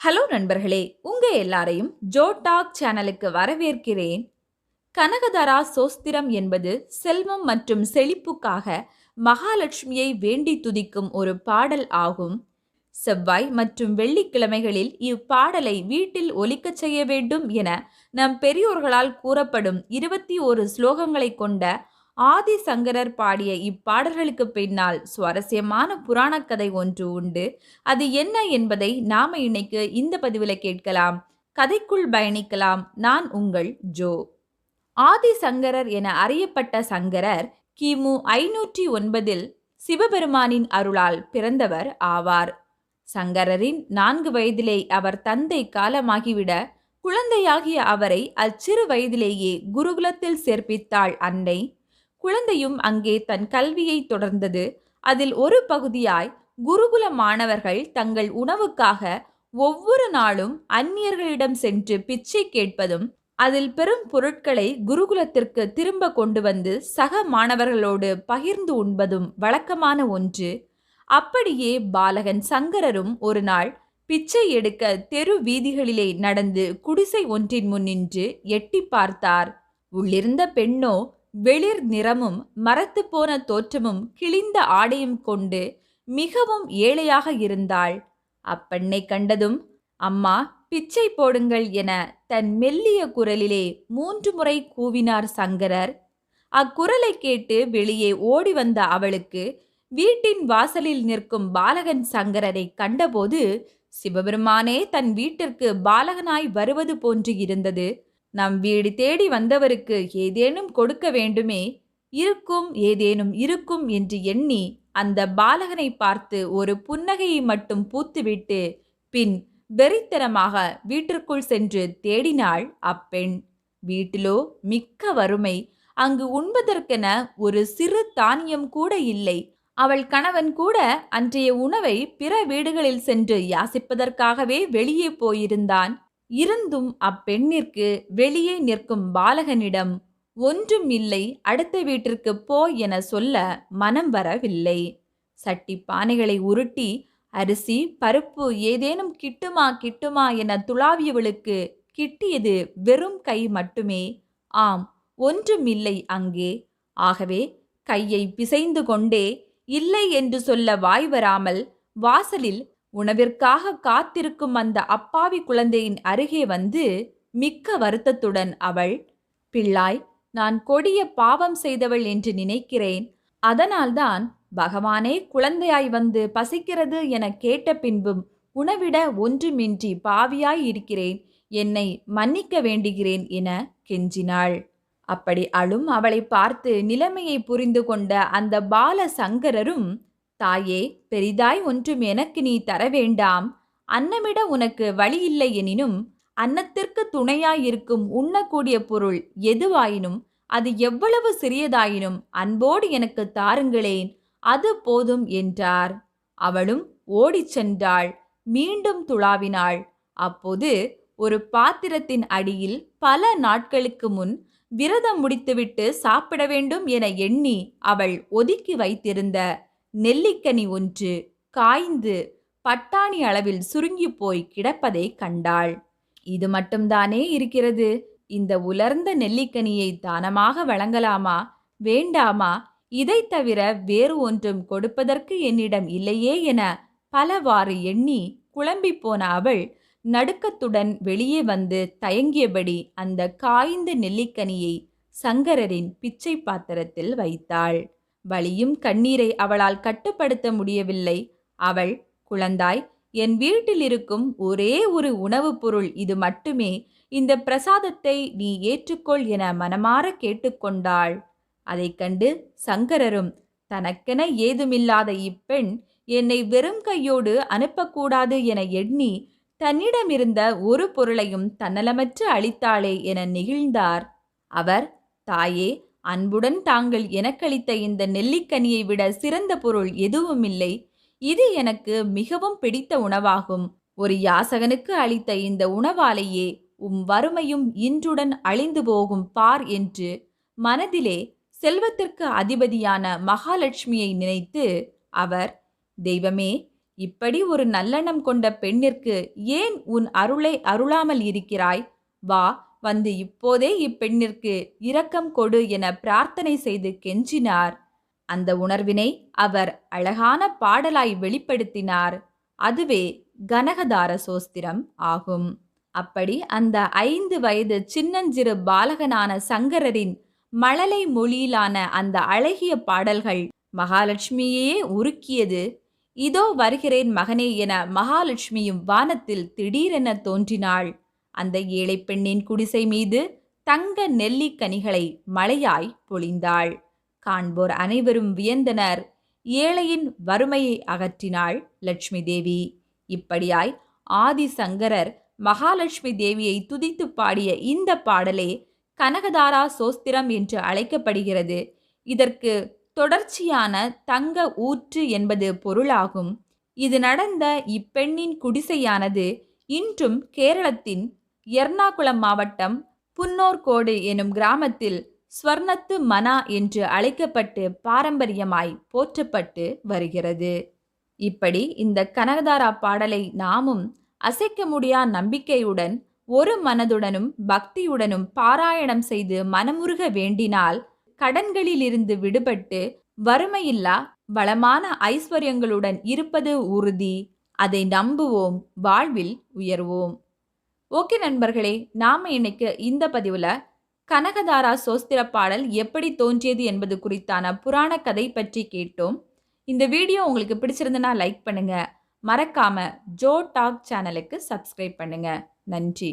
Hello நண்பர்களே உங்க எல்லாரையும் ஜோ டாக் சேனலுக்கு வரவேற்கிறேன். கனகதரா சோஸ்திரம் என்பது செல்வம் மற்றும் செழிப்புக்காக மகாலட்சுமியை வேண்டி துதிக்கும் ஒரு பாடல் ஆகும். செவ்வாய் மற்றும் வெள்ளிக்கிழமைகளில் இப்பாடலை வீட்டில் ஒலிக்கச் செய்ய வேண்டும் என நம் பெரியோர்களால் கூறப்படும் இருபத்தி ஒரு ஸ்லோகங்களை கொண்ட ஆதி சங்கரர் பாடிய இப்பாடல்களுக்கு பின்னால் சுவாரஸ்யமான புராணக் கதை ஒன்று உண்டு. அது என்ன என்பதை நாம இன்னைக்கு இந்த பதிவில் கேட்கலாம். கதைக்குள் பயணிக்கலாம். நான் உங்கள் ஜோ. ஆதி சங்கரர் என அறியப்பட்ட சங்கரர் கிமு ஐநூற்றி ஒன்பதில் சிவபெருமானின் அருளால் பிறந்தவர் ஆவார். சங்கரரின் நான்கு வயதிலே அவர் தந்தை காலமாகிவிட குழந்தையாகிய அவரை அச்சிறு வயதிலேயே குருகுலத்தில் சேர்ப்பித்தாள் அன்னை. குழந்தையும் அங்கே தன் கல்வியை தொடர்ந்தது. அதில் ஒரு பகுதியாய் குருகுல மாணவர்கள் தங்கள் உணவுக்காக ஒவ்வொரு நாளும் அந்நியர்களிடம் சென்று பிச்சை கேட்பதும் அதில் பெரும் பொருட்களை குருகுலத்திற்கு திரும்ப கொண்டு வந்து சக மாணவர்களோடு பகிர்ந்து உண்பதும் வழக்கமான ஒன்று. அப்படியே பாலகன் சங்கரரும் ஒரு நாள் பிச்சை எடுக்க தெரு வீதிகளிலே நடந்து குடிசை ஒன்றின் முன் நின்று எட்டி பார்த்தார். உள்ளிருந்த பெண்ணோ வெளிர் நிறமும் மரத்து போன தோற்றமும் கிழிந்த ஆடையும் கொண்டு மிகவும் ஏழையாக இருந்தாள். அப்பெண்ணை கண்டதும் அம்மா பிச்சை போடுங்கள் என தன் மெல்லிய குரலிலே மூன்று முறை கூவினார் சங்கரர். அக்குரலை கேட்டு வெளியே ஓடி வந்த அவளுக்கு வீட்டின் வாசலில் நிற்கும் பாலகன் சங்கரரை கண்டபோது சிவபெருமானே தன் வீட்டிற்கு பாலகனாய் வருவது போன்று இருந்தது. நம் வீடு தேடி வந்தவருக்கு ஏதேனும் கொடுக்க வேண்டுமே இருக்கும் ஏதேனும் இருக்கும் என்று எண்ணி அந்த பாலகனை பார்த்து ஒரு புன்னகையை மட்டும் பூத்துவிட்டு பின் வெறித்தனமாக வீட்டிற்குள் சென்று தேடினாள் அப்பெண். வீட்டிலோ மிக்க வறுமை அங்கு உண்பதற்கென ஒரு சிறு தானியம் கூட இல்லை. அவள் கணவன் கூட அன்றைய உணவை பிற வீடுகளில் சென்று யாசிப்பதற்காகவே வெளியே போயிருந்தான். இருந்தும் அப்பெண்ணிற்கு வெளியே நிற்கும் பாலகனிடம் ஒன்றும் இல்லை அடுத்த வீட்டிற்கு போ என சொல்ல மனம் வரவில்லை. சட்டி பானைகளை உருட்டி அரிசி பருப்பு ஏதேனும் கிட்டுமா கிட்டுமா என துளாவியவளுக்கு கிட்டியது வெறும் கை மட்டுமே. ஆம் ஒன்றும் இல்லை அங்கே. ஆகவே கையை பிசைந்து கொண்டே இல்லை என்று சொல்ல வாய் வராமல் வாசலில் உணவிற்காக காத்திருக்கும் அந்த அப்பாவி குழந்தையின் அருகே வந்து மிக்க வருத்தத்துடன் அவள் பிள்ளாய் நான் கொடிய பாவம் செய்தவள் என்று நினைக்கிறேன். அதனால்தான் பகவானே குழந்தையாய் வந்து பசிக்கிறது என கேட்ட பின்பும் உணவிட ஒன்றுமின்றி பாவியாய் இருக்கிறேன். என்னை மன்னிக்க வேண்டுகிறேன் என கெஞ்சினாள். அப்படி அழும் அவளை பார்த்து நிலைமையை புரிந்து கொண்ட அந்த பால சங்கரரும் தாயே பெரிதாய் ஒன்றும் எனக்கு நீ தர வேண்டாம். அன்னமிட உனக்கு வழி இல்லை எனினும் அன்னத்திற்கு துணையாயிருக்கும் உண்ணக்கூடிய பொருள் எதுவாயினும் அது எவ்வளவு சிறியதாயினும் அன்போடு எனக்கு தாருங்களேன் அது போதும் என்றார். அவளும் ஓடிச் சென்றாள். மீண்டும் துளாவினாள். அப்போது ஒரு பாத்திரத்தின் அடியில் பல நாட்களுக்கு முன் விரதம் முடித்துவிட்டு சாப்பிட வேண்டும் என எண்ணி அவள் ஒதுக்கி வைத்திருந்த நெல்லிக்கனி ஒன்று காய்ந்து பட்டாணி அளவில் சுருங்கி போய் கிடப்பதை கண்டாள். இது மட்டும்தானே இருக்கிறது? இந்த உலர்ந்த நெல்லிக்கனியை தானமாக வழங்கலாமா? வேண்டாமா? இதைத் தவிர வேறு ஒன்றும் கொடுப்பதற்கு என்னிடம் இல்லையே என பலவாறு எண்ணி குழம்பிப் போன அவள் நடுக்கத்துடன் வெளியே வந்து தயங்கியபடி அந்த காய்ந்த நெல்லிக்கனியை சங்கரரின் பிச்சை பாத்திரத்தில் வைத்தாள். வலியும் கண்ணீரை அவளால் கட்டுப்படுத்த முடியவில்லை. அவள் குழந்தாய் என் வீட்டில் இருக்கும் ஒரே ஒரு உணவுப் பொருள் இது மட்டுமே. இந்த பிரசாதத்தை நீ ஏற்றுக்கொள் என மனமாற கேட்டுக்கொண்டாள். அதைக் கண்டு சங்கரரும் தனக்கென ஏதுமில்லாத இப்பெண் என்னை வெறும் கையோடு அனுப்பக்கூடாது என எண்ணி தன்னிடமிருந்த ஒரு பொருளையும் தன்னலமற்று அளித்தாளே என நெகிழ்ந்தார். அவர் தாயே அன்புடன் தாங்கள் எனக்களித்த இந்த நெல்லிக்கனியை விட சிறந்த பொருள் எதுவுமில்லை இது எனக்கு மிகவும் பிடித்த உணவாகும். ஒரு யாசகனுக்கு அளித்த இந்த உணவாலேயே உம் வறுமையும் இன்றுடன் அழிந்து போகும் பார் என்று மனதிலே செல்வத்திற்கு அதிபதியான மகாலட்சுமியை நினைத்து அவர் தெய்வமே இப்படி ஒரு நல்லெண்ணம் கொண்ட பெண்ணிற்கு ஏன் உன் அருளை அருளாமல் இருக்கிறாய்? வா வந்து இப்போதே இப்பெண்ணிற்கு இரக்கம் கொடு என பிரார்த்தனை செய்து கெஞ்சினார். அந்த உணர்வினை அவர் அழகான பாடலாய் வெளிப்படுத்தினார். அதுவே கனகதார சோஸ்திரம் ஆகும். அப்படி அந்த ஐந்து வயது சின்னஞ்சிறு பாலகனான சங்கரரின் மழலை மொழியிலான அந்த அழகிய பாடல்கள் மகாலட்சுமியே உருக்கியது. இதோ வருகிறேன் மகனே என மகாலட்சுமியும் வானத்தில் திடீரென தோன்றினாள். அந்த ஏழை பெண்ணின் குடிசை மீது தங்க நெல்லிக்கனிகளை மழையாய் பொழிந்தாள். காண்போர் அனைவரும் வியந்தனர். ஏழையின் வறுமையை அகற்றினாள் லட்சுமி தேவி. இப்படியாய் ஆதிசங்கரர் மகாலட்சுமி தேவியை துதித்து பாடிய இந்த பாடலே கனகதாரா சோஸ்திரம் என்று அழைக்கப்படுகிறது. இதற்கு தொடர்ச்சியான தங்க ஊற்று என்பது பொருளாகும். இது நடந்த இப்பெண்ணின் குடிசையானது இன்றும் கேரளத்தின் எர்ணாகுளம் மாவட்டம் புன்னோர்கோடு எனும் கிராமத்தில் ஸ்வர்ணத்து மனா என்று அழைக்கப்பட்டு பாரம்பரியமாய் போற்றப்பட்டு வருகிறது. இப்படி இந்த கனகதாரா பாடலை நாமும் அசைக்க முடியா நம்பிக்கையுடன் ஒரு மனதுடனும் பக்தியுடனும் பாராயணம் செய்து மனமுருக வேண்டினால் கடன்களிலிருந்து விடுபட்டு வறுமையில்லா வளமான ஐஸ்வர்யங்களுடன் இருப்பது உறுதி. அதை நம்புவோம் வாழ்வில் உயர்வோம். ஓகே நண்பர்களே நாம இன்னைக்கு இந்த பதிவுல கனகதாரா சோஸ்திர பாடல் எப்படி தோன்றியது என்பது குறித்தான புராண கதை பற்றி கேட்டோம். இந்த வீடியோ உங்களுக்கு பிடிச்சிருந்தனா லைக் பண்ணுங்க. மறக்காம ஜோ டாக் சேனலுக்கு சப்ஸ்கிரைப் பண்ணுங்க. நன்றி.